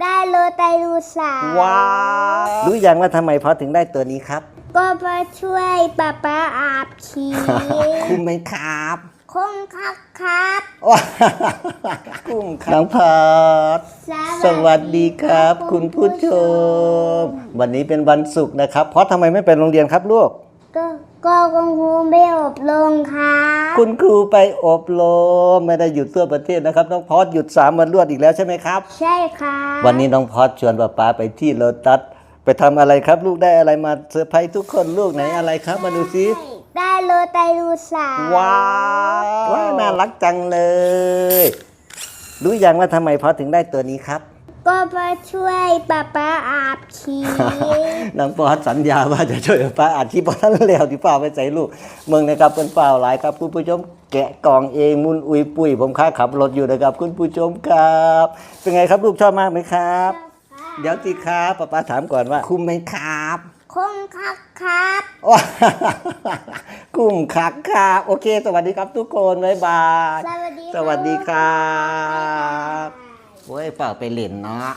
ได้โรไดโนเสาร์ว้าว รู้ยังว่าทำไมพอถึงได้ตัวนี้ครับ ก็มาช่วยป้าป้าอาบขี่คุ้มไหมครับคงคักครับว้าวคุ้มครับน้องพอด สวัสดีครับ คุณผู้ชม วันนี้เป็นวันศุกร์นะครับพอดทำไมไม่ไปโรงเรียนครับลูก ก็ก็คุณครูไม่อบรมครับ คุณครูไปอบรมไม่ได้หยุดทั่วประเทศนะครับ น้องพอดหยุดสามวันรวดอีกแล้วใช่ไหมครับ ใช่ครับวันนี้น้องพอดชวนป้าป๊าไปที่โลตัสไปทำอะไรครับ ลูกได้อะไรมาเซอร์ไพรส์ทุกคนลูกไหนอะไรครับ มาดูซิได้โรไดโนเสาร์ว้าวว้าวน่ารักจังเลย รู้ยังว่าทำไมพอถึงได้ตัวนี้ครับ ก็มาช่วยป้าป้าอาบขี่น้องปอดสัญญาว่าจะช่วยป้าอาชีพพอท่านแล้วที่ป้าไปใส่ลูกเมืองนะครับเป็นเปล่าหลายครับคุณผู้ชมแกะกล่องเองมุนอุยปุยผมค้าขับรถอยู่นะครับ คุณผู้ชมครับ เป็นไงครับลูกชอบมากไหมครับ เดี๋ยวสิครับป้าป้าถามก่อนว่าคุ้มไหมครับคงคักครับว้าวกุ้มคักครับโอเค สวัสดีครับทุกคนบ๊ายบาย สวัสดีสวัสดีครับ โอ้ยเปล่าไปเล่นเนาะ